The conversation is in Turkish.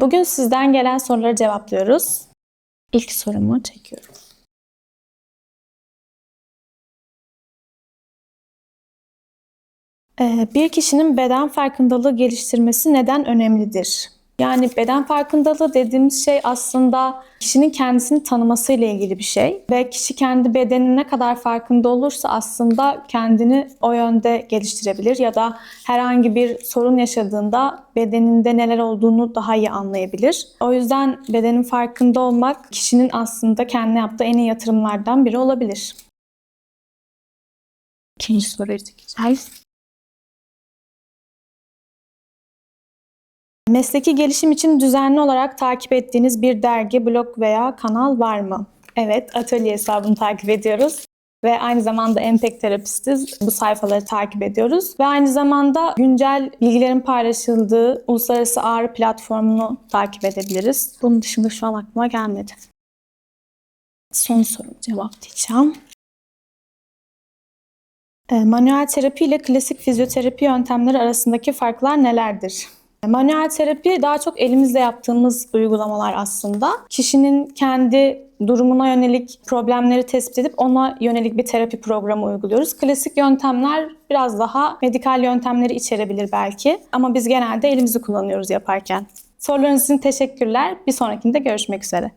Bugün sizden gelen soruları cevaplıyoruz. İlk sorumu çekiyorum. Ee, Bir kişinin beden farkındalığı geliştirmesi neden önemlidir? Yani beden farkındalığı dediğimiz şey aslında kişinin kendisini tanıması ile ilgili bir şey ve kişi kendi bedeninin ne kadar farkında olursa aslında kendini o yönde geliştirebilir ya da herhangi bir sorun yaşadığında bedeninde neler olduğunu daha iyi anlayabilir. O yüzden bedenin farkında olmak kişinin aslında kendine yaptığı en iyi yatırımlardan biri olabilir. İkinci soruyu çekeceğiz. Mesleki gelişim için düzenli olarak takip ettiğiniz bir dergi, blog veya kanal var mı? Evet, atölye hesabını takip ediyoruz. Ve aynı zamanda Empek Terapistiz. Bu sayfaları takip ediyoruz. Ve aynı zamanda güncel bilgilerin paylaşıldığı Uluslararası Ağrı platformunu takip edebiliriz. Bunun dışında şu an aklıma gelmedi. Son sorumu cevaplayacağım. E, Manuel terapi ile klasik fizyoterapi yöntemleri arasındaki farklar nelerdir? Manuel terapi daha çok elimizle yaptığımız uygulamalar aslında. Kişinin kendi durumuna yönelik problemleri tespit edip ona yönelik bir terapi programı uyguluyoruz. Klasik yöntemler biraz daha medikal yöntemleri içerebilir belki ama biz genelde elimizi kullanıyoruz yaparken. Sorularınız için teşekkürler. Bir sonrakinde görüşmek üzere.